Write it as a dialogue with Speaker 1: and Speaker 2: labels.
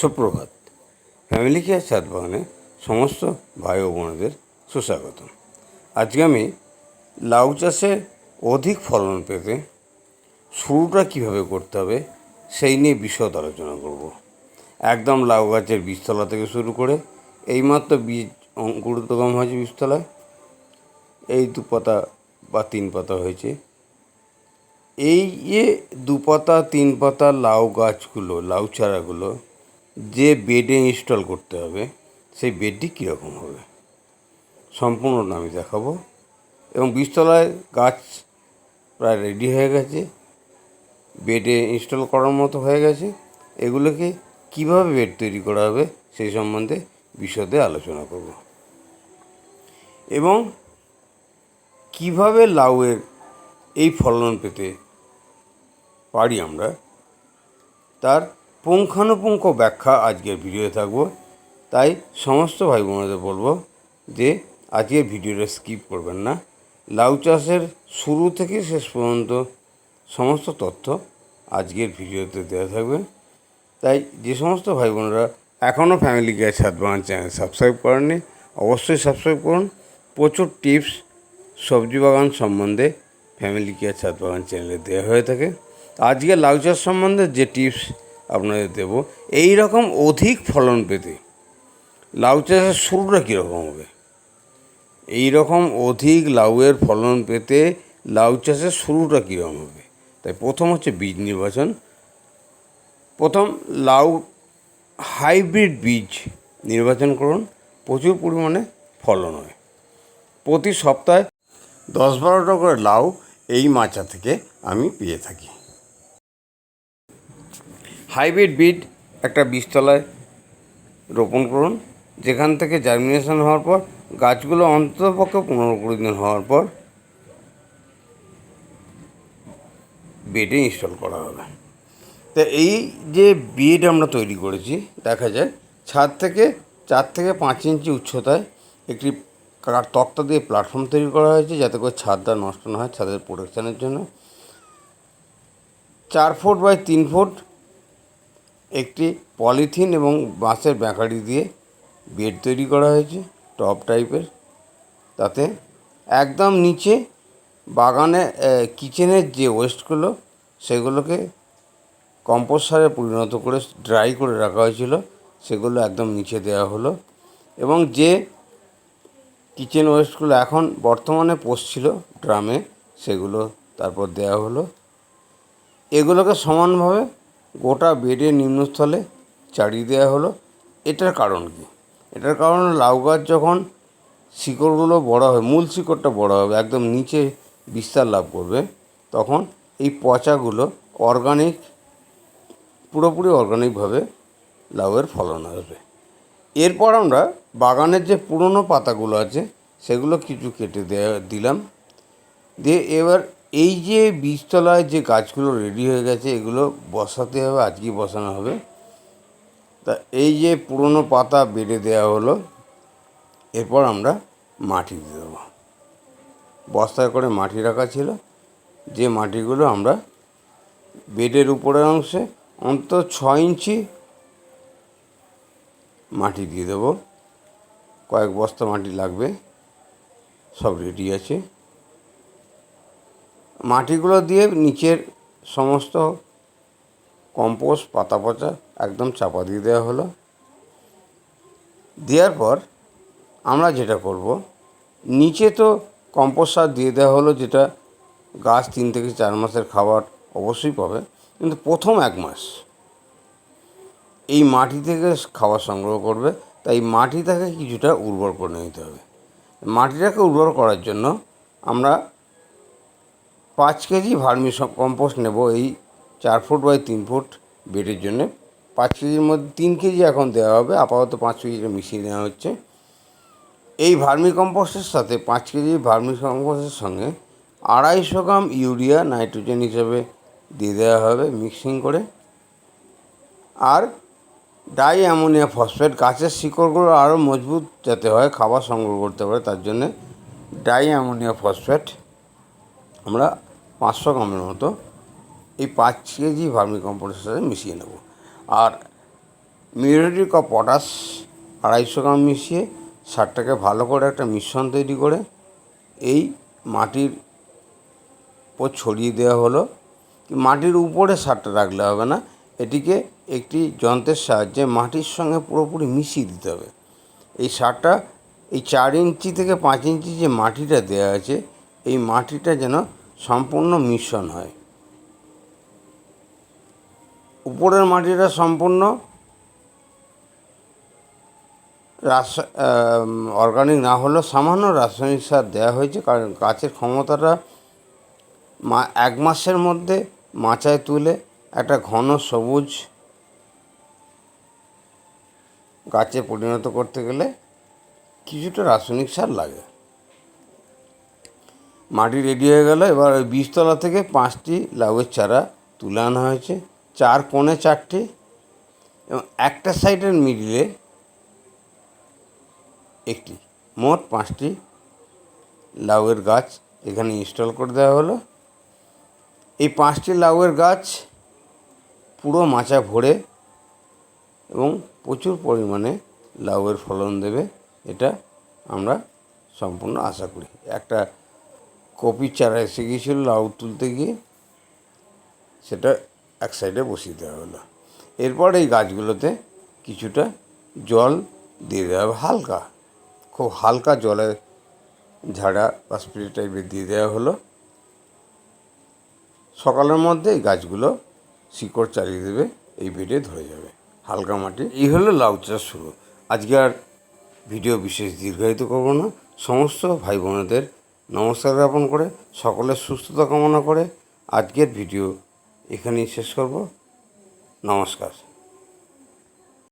Speaker 1: সুপ্রভাত। Family care বাগানে সমস্ত ভাই ও বোনদের সুস্বাগত আজকে আমি লাউ চাষে অধিক ফলন পেতে শুরুটা কীভাবে করতে হবে সেই নিয়ে বিশদ আলোচনা করব। একদম লাউ গাছের বীজতলা থেকে শুরু করে এইমাত্র বীজ অঙ্কুরোদ্গম হয়েছে বীজতলায়। এই দু পাতা বা তিন পাতা হয়েছে। এই যে দু পাতা তিন পাতা লাউ গাছগুলো, লাউ চারাগুলো যে বেডে ইনস্টল করতে হবে, সেই বেডটি কীরকম হবে? সম্পূর্ণটা আমি দেখাবো। এবং বীজতলায় গাছ প্রায় রেডি হয়ে গেছে বেডে ইনস্টল করার মতো হয়ে গেছে। এগুলোকে কীভাবে বেড তৈরি করা হবে, সেই সম্বন্ধে বিশদে আলোচনা করব। এবং কীভাবে লাউয়ের এই ফলন পেতে পারি আমরা, তার পুঙ্খানুপুঙ্খ ব্যাখ্যা আজকের ভিডিওতে থাকব। তাই সমস্ত ভাই বোনেদের বলব যে আজকের ভিডিওটা স্কিপ করবেন না। লাউ চাষের শুরু থেকে শেষ পর্যন্ত সমস্ত তথ্য আজকের ভিডিওতে দেওয়া থাকবে। তাই যে সমস্ত ভাই বোনেরা এখনও ফ্যামিলি কেয়ার ছাদ বাগান চ্যানেল সাবস্ক্রাইব করেননি, অবশ্যই সাবস্ক্রাইব করুন। প্রচুর টিপস সবজি বাগান সম্বন্ধে ফ্যামিলি কেয়ার ছাদ বাগান চ্যানেলে দেওয়া হয়ে থাকে। আজকে লাউ চাষ সম্বন্ধে যে টিপস আপনাদের দেব। এই রকম অধিক ফলন পেতে লাউ চাষের শুরুটা কীরকম হবে? এই রকম অধিক লাউয়ের ফলন পেতে লাউ চাষের শুরুটা কীরকম হবে? তাই প্রথম হচ্ছে বীজ নির্বাচন। প্রথম লাউ হাইব্রিড বীজ নির্বাচন করুন, প্রচুর পরিমাণে ফলন হয়। প্রতি সপ্তাহে দশ বারোটা করে লাউ এই মাচা থেকে আমি পেয়ে থাকি। হাইব্রিড বীজ একটা বীজতলায় রোপণ করুন। যেখান থেকে জার্মিনেশন হওয়ার পর, গাছগুলো অন্ততপক্ষে পনেরো কুড়ি দিন হওয়ার পর বেডে ইনস্টল করা হবে। তা এই যে বেড আমরা তৈরি করেছি, দেখা যায় ছাদ থেকে চার থেকে পাঁচ ইঞ্চি উচ্চতায় একটি তক্তা দিয়ে প্ল্যাটফর্ম তৈরি করা হয়েছে, যাতে করে ছাদটা নষ্ট না হয়, ছাদের প্রোটেকশানের জন্য। চার ফুট বাই তিন ফুট একটি পলিথিন এবং বাঁশের ব্যাঁকারি দিয়ে বেড তৈরি করা হয়েছে টপ টাইপের। তাতে একদম নিচে বাগানে কিচেনের যে ওয়েস্টগুলো, সেগুলোকে কম্পোস্ট সারে পরিণত করে, ড্রাই করে রাখা হয়েছিল, সেগুলো একদম নিচে দেওয়া হলো। এবং যে কিচেন ওয়েস্টগুলো এখন বর্তমানে পড়ছিল ড্রামে, সেগুলো তারপর দেওয়া হলো। এগুলোকে সমানভাবে গোটা বেডের নিম্নস্থলে চাড়িয়ে দেওয়া হলো। এটার কারণ কি? এটার কারণ লাউ গাছ যখন শিকড়গুলো বড় হবে, মূল শিকড়টা বড় হবে, একদম নিচে বিস্তার লাভ করবে, তখন এই পচাগুলো অর্গানিক পুরোপুরি অর্গানিকভাবে লাউয়ের ফলন আসবে। এরপর আমরা বাগানের যে পুরনো পাতাগুলো আছে, সেগুলো কিছু কেটে দেওয়া দিলাম। দিয়ে এবার এই যে বীজতলায় যে গাছগুলো রেডি হয়ে গেছে, এগুলো বসাতে হবে, আজকেই বসানো হবে। তা এই যে পুরনো পাতা বেড়ে দেওয়া হলো, এরপর আমরা মাটি দিয়ে দেবো। বস্তায় করে মাটি রাখা ছিল। যে মাটিগুলো আমরা বেডের উপরের অংশে অন্তত ছ ইঞ্চি মাটি দিয়ে দেবো। কয়েক বস্তা মাটি লাগবে, সব রেডি আছে। মাটিগুলো দিয়ে নিচের সমস্ত কম্পোস্ট পাতা পচা একদম চাপা দিয়ে দেওয়া হলো। দেওয়ার পর আমরা যেটা করব, নিচে তো কম্পোস্ট সার দিয়ে দেওয়া হলো, যেটা গাছ তিন থেকে চার মাসের খাবার অবশ্যই পাবে, কিন্তু প্রথম এক মাস এই মাটি থেকে খাবার সংগ্রহ করবে, তাই মাটিটাকে কিছুটা উর্বর করে নিতে হবে। মাটিটাকে উর্বর করার জন্য আমরা পাঁচ কেজি ভার্মি কম্পোস্ট নেব এই চার ফুট বাই তিন ফুট বেডের জন্য। পাঁচ কেজির মধ্যে, তিন কেজি এখন দেওয়া হবে, আপাতত পাঁচ কেজিটা মিশিয়ে নেওয়া হচ্ছে। এই ভার্মি কম্পোস্টের সাথে পাঁচ কেজি ভার্মি কম্পোস্টের সঙ্গে আড়াইশো গ্রাম ইউরিয়া নাইট্রোজেন হিসেবে দিয়ে দেওয়া হবে মিক্সিং করে। আর ডাই অ্যামোনিয়া ফসফেট গাছের শিকড়গুলো আরও মজবুত যাতে হয়, খাবার সংগ্রহ করতে পারে, তার জন্যে ডাই অ্যামোনিয়া ফসফেট আমরা পাঁচশো গ্রামের মতো এই পাঁচ কেজি ভার্মি কম্পোস্টের সাথে মিশিয়ে নেব। আর মিউরেটিক অফ পটাশ আড়াইশো গ্রাম মিশিয়ে সারটাকে ভালো করে একটা মিশ্রণ তৈরি করে এই মাটির উপর ছড়িয়ে দেওয়া হলো। মাটির উপরে সারটা রাখলে হবে না, এটিকে একটি যন্ত্রের সাহায্যে মাটির সঙ্গে পুরোপুরি মিশিয়ে দিতে হবে। এই সারটা এই চার ইঞ্চি থেকে পাঁচ ইঞ্চি যে মাটিটা দেওয়া আছে, এই মাটিটা যেন সম্পূর্ণ মিশ্রণ হয়। উপরের মাটিটা সম্পূর্ণ রাস অর্গানিক না হলেও সামান্য রাসায়নিক সার দেওয়া হয়েছে, কারণ গাছের ক্ষমতাটা মা, এক মাসের মধ্যে মাচায় তুলে একটা ঘন সবুজ গাছে পরিণত করতে গেলে কিছুটা রাসায়নিক সার লাগে। মাটি রেডি হয়ে গেল। এবার ওই বীজতলা থেকে পাঁচটি লাউয়ের চারা তুলে আনা হয়েছে। চার কোণে চারটি এবং একটা সাইডের মিডিলে একটি, মোট পাঁচটি লাউয়ের গাছ এখানে ইনস্টল করে দেওয়া হলো। এই পাঁচটি লাউয়ের গাছ পুরো মাচা ভরে এবং প্রচুর পরিমাণে লাউয়ের ফলন দেবে। এটা আমরা সম্পূর্ণ আশা করি। একটা কপির চারা এসে গিয়েছিল লাউ তুলতে গিয়ে, সেটা এক সাইডে বসিয়ে দেওয়া হলো। এরপর এই গাছগুলোতে কিছুটা জল দিয়ে দেওয়া হবে, হালকা, খুব হালকা জলে ঝাড়া বা স্প্রে টাইপের দিয়ে দেওয়া হলো। সকালের মধ্যে এই গাছগুলো শিকড় চালিয়ে দেবে, এই বেডে ধরে যাবে, হালকা মাটি। এই হলো লাউ চাষ শুরু। আজকে আর ভিডিও বিশেষ দীর্ঘায়িত করব না। সমস্ত ভাই বোনেদের নমস্কার জ্ঞাপন করে সকলের সুস্থতা কামনা করে আজকের ভিডিও এখানেই শেষ করব। নমস্কার।